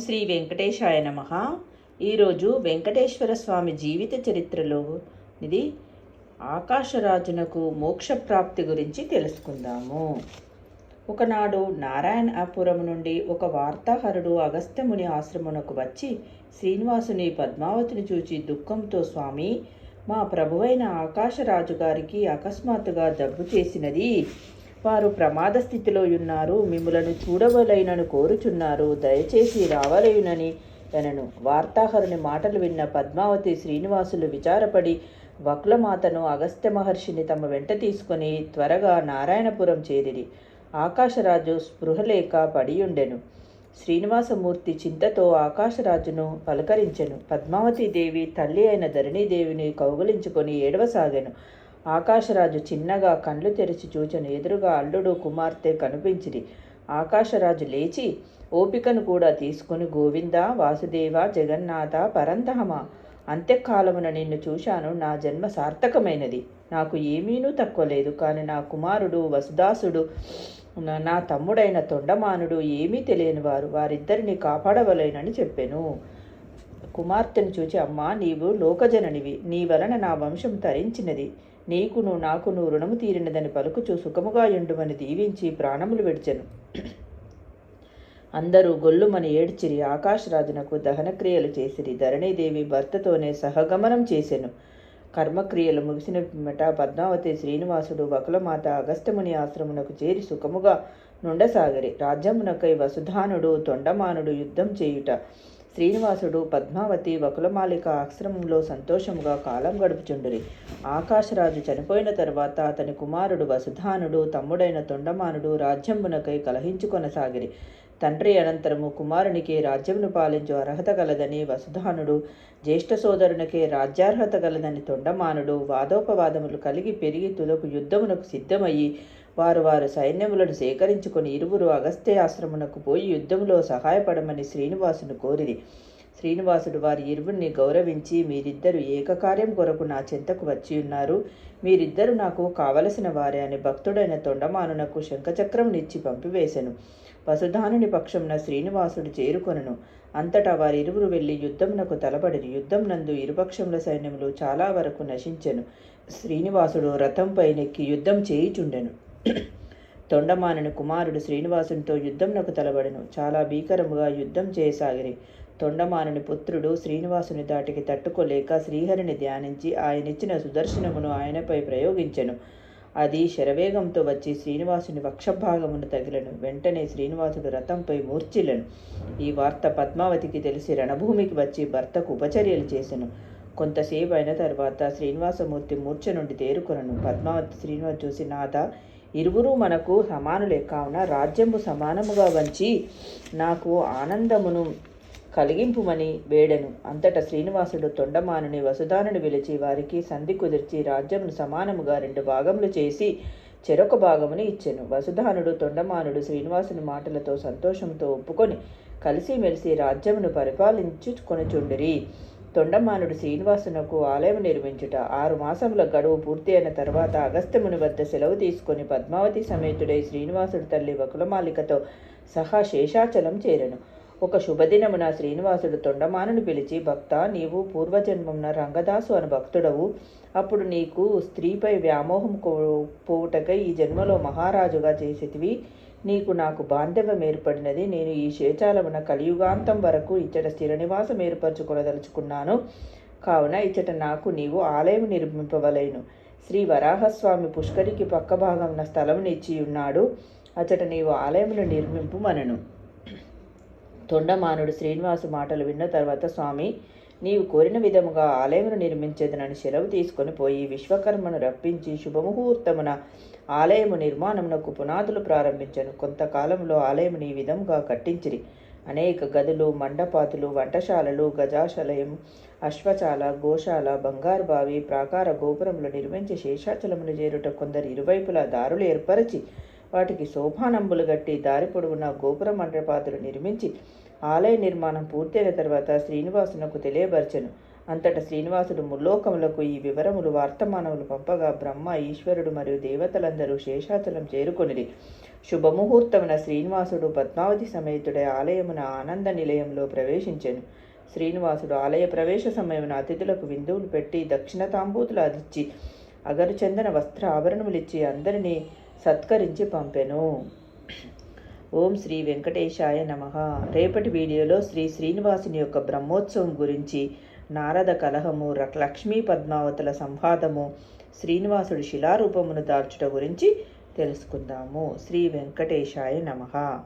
శ్రీ వెంకటేశాయ నమ. ఈరోజు వెంకటేశ్వర స్వామి జీవిత చరిత్రలో ఇది ఆకాశరాజునకు మోక్షప్రాప్తి గురించి తెలుసుకుందాము. ఒకనాడు నారాయణపురం నుండి ఒక వార్తాహరుడు అగస్త్యముని ఆశ్రమునకు వచ్చి శ్రీనివాసుని పద్మావతిని చూచి దుఃఖంతో స్వామి మా ప్రభువైన ఆకాశరాజు గారికి అకస్మాత్తుగా జబ్బు చేసినది. వారు ప్రమాద స్థితిలో ఉన్నారు. మిమ్మలను చూడవలైనను కోరుచున్నారు. దయచేసి రావలేయునని అనను. వార్తాహరుని మాటలు విన్న పద్మావతి శ్రీనివాసులు విచారపడి వక్లమాతను అగస్త్య మహర్షిని తమ వెంట తీసుకొని త్వరగా నారాయణపురం చేరిరి. ఆకాశరాజు స్పృహలేక పడియుండెను. శ్రీనివాసమూర్తి చింతతో ఆకాశరాజును పలకరించెను. పద్మావతీదేవి తల్లి అయిన ధరణీదేవిని కౌగలించుకొని ఏడవసాగెను. ఆకాశరాజు చిన్నగా కండ్లు తెరిచి చూచెను. ఎదురుగా అల్లుడు కుమార్తె కనిపించిరి. ఆకాశరాజు లేచి ఓపికను కూడా తీసుకుని గోవింద వాసుదేవ జగన్నాథ పరంతహమ అంత్యకాలమున నిన్ను చూశాను. నా జన్మ సార్థకమైనది. నాకు ఏమీనూ తక్కువ లేదు. కానీ నా కుమారుడు వసుదాసుడు నా- తమ్ముడైన తొండమానుడు ఏమీ తెలియని వారు. వారిద్దరిని కాపాడవలేనని చెప్పాను. కుమార్తెను చూచి అమ్మా నీవు లోకజననివి. నీ వలన నా వంశం తరించినది. నీకును నాకును రుణము తీరినదని పలుకుచూ సుఖముగా ఎండుమని దీవించి ప్రాణములు విడిచెను. అందరూ గొల్లుమని ఏడ్చిరి ఆకాశరాజునకు దహనక్రియలు చేసిరి ధరణీదేవి భర్తతోనే సహగమనం చేసెను. కర్మక్రియలు ముగిసిన పిమ్మట పద్మావతి శ్రీనివాసుడు వకులమాత అగస్త్యముని ఆశ్రమునకు చేరి సుఖముగా నుండసాగరి. రాజ్యమునకై వసుధానుడు తొండమానుడు యుద్ధం చేయుట శ్రీనివాసుడు పద్మావతి వకులమాలిక ఆశ్రమంలో సంతోషముగా కాలం గడుపుచుండిరి. ఆకాశరాజు చనిపోయిన తర్వాత అతని కుమారుడు వసుధానుడు తమ్ముడైన తొండమానుడు రాజ్యమునకై కలహించుకొనసాగిరి. తండ్రి అనంతరము కుమారునికి రాజ్యమును పాలించు అర్హత గలదని వసుధానుడు జ్యేష్ఠ సోదరునికే రాజ్యార్హత గలదని తొండమానుడు వాదోపవాదములు కలిగి పెరిగి తులకు యుద్ధమునకు సిద్ధమయ్యి వారు వారు సైన్యములను సేకరించుకొని ఇరువురు అగస్త్యాశ్రమునకు పోయి యుద్ధంలో సహాయపడమని శ్రీనివాసును కోరిది శ్రీనివాసుడు వారి ఇరువురిని గౌరవించి మీరిద్దరు ఏకకార్యం కొరకు నా చెంతకు వచ్చి ఉన్నారు. మీరిద్దరు నాకు కావలసిన వారే అని భక్తుడైన తొండమానునకు శంఖచక్రంనిచ్చి పంపివేశెను వసుధానుని పక్షంన శ్రీనివాసుడు చేరుకొనను. అంతటా వారిరువురు వెళ్ళి యుద్ధమునకు తలపడిరి. యుద్ధం నందు ఇరుపక్షముల సైన్యములు చాలా వరకు నశించెను. శ్రీనివాసుడు రథంపై నెక్కి యుద్ధం చేయుచుండెను. తొండమానుని కుమారుడు శ్రీనివాసునితో యుద్ధంనకు తలబడెను. చాలా భీకరముగా యుద్ధం చేయసాగిరి. తొండమానుని పుత్రుడు శ్రీనివాసుని దాటికి తట్టుకోలేక శ్రీహరిని ధ్యానించి ఆయనిచ్చిన సుదర్శనమును ఆయనపై ప్రయోగించెను. అది శరవేగంతో వచ్చి శ్రీనివాసుని వక్షభాగమును తగిలను. వెంటనే శ్రీనివాసుడు రథంపై మూర్చిలను ఈ వార్త పద్మావతికి తెలిసి రణభూమికి వచ్చి భర్తకు ఉపచర్యలు చేసెను. కొంతసేపు అయిన తర్వాత శ్రీనివాసమూర్తి మూర్ఛ నుండి తేరుకొనను. పద్మావతి శ్రీనివాస్ చూసి నాథ ఇరువురు మనకు సమానులే. కావున రాజ్యము సమానముగా వంచి నాకు ఆనందమును కలిగింపుమని వేడెను. అంతటా శ్రీనివాసుడు తొండమానుని వసుధానుని పిలిచి వారికి సంధి కుదిర్చి రాజ్యమును సమానముగా రెండు భాగములు చేసి చెరొక భాగముని ఇచ్చెను. వసుధానుడు తొండమానుడు శ్రీనివాసుని మాటలతో సంతోషంతో ఒప్పుకొని కలిసిమెలిసి రాజ్యమును పరిపాలించుకొనుచుండిరి. తొండమానుడు శ్రీనివాసునకు ఆలయం నిర్మించుట ఆరు మాసముల గడువు పూర్తి అయిన తర్వాత అగస్త్యముని వద్ద సెలవు తీసుకొని పద్మావతి సమేతుడై శ్రీనివాసుడి తల్లి వకులమాలికతో సహా శేషాచలం చేరెను. ఒక శుభదినమున శ్రీనివాసుడు తొండమానుని పిలిచి భక్త నీవు పూర్వజన్మమున రంగదాసు అని భక్తుడవు. అప్పుడు నీకు స్త్రీపై వ్యామోహం కో- పోవుటకై ఈ జన్మలో మహారాజుగా చేసేటివి నీకు నాకు బాంధవ్యం ఏర్పడినది. నేను ఈ శేచాలమున కలియుగాంతం వరకు ఇచ్చట స్థిర నివాసం ఏర్పరచుకొనదలుచుకున్నాను. కావున ఇచ్చట నాకు నీవు ఆలయం నిర్మింపవలేను. శ్రీ వరాహస్వామి పుష్కరికి పక్క భాగమున స్థలమునిచ్చి ఉన్నాడు అచట నీవు ఆలయమును నిర్మింపుమనను. తొండమానుడు శ్రీనివాసు మాటలు విన్న తర్వాత స్వామి నీవు కోరిన విధముగా ఆలయమును నిర్మించేదనని సెలవు తీసుకొని పోయి విశ్వకర్మను రప్పించి శుభముహూర్తమున ఆలయము నిర్మాణమునకు పునాదులు ప్రారంభించను. కొంతకాలంలో ఆలయముని ఈ విధముగా కట్టించిరి. అనేక గదులు మండపాతులు వంటశాలలు గజాశలయం అశ్వచాల గోశాల బంగారు బావి ప్రాకార గోపురములు నిర్మించి శేషాచలమును చేరుట కొందరు ఇరువైపులా దారులు ఏర్పరచి వాటికి శోభానంబులు గట్టి దారి పొడవున గోపుర మండపాతులు నిర్మించి ఆలయ నిర్మాణం పూర్తయిన తర్వాత శ్రీనివాసునకు తెలియబరచెను. అంతట శ్రీనివాసుడు ముల్లోకములకు ఈ వివరములు వార్తమానములు పంపగా బ్రహ్మ ఈశ్వరుడు మరియు దేవతలందరూ శేషాచలం చేరుకొనిరి. శుభముహూర్తమున శ్రీనివాసుడు పద్మావతి సమేతుడే ఆలయమున ఆనంద నిలయంలో ప్రవేశించెను. శ్రీనివాసుడు ఆలయ ప్రవేశ సమయమున అతిథులకు విందువులు పెట్టి దక్షిణ తాంబూతులు అదిచ్చి అగరు చందన వస్త్ర ఆభరణములిచ్చి అందరినీ సత్కరించి పంపెను. ఓం శ్రీ వెంకటేశాయ నమ. రేపటి వీడియోలో శ్రీ శ్రీనివాసుని యొక్క బ్రహ్మోత్సవం గురించి నారద కలహము రక్- లక్ష్మీ పద్మావతుల సంవాదము శ్రీనివాసుడి శిలారూపమును దాల్చుట గురించి తెలుసుకుందాము. శ్రీ వెంకటేశాయ నమ.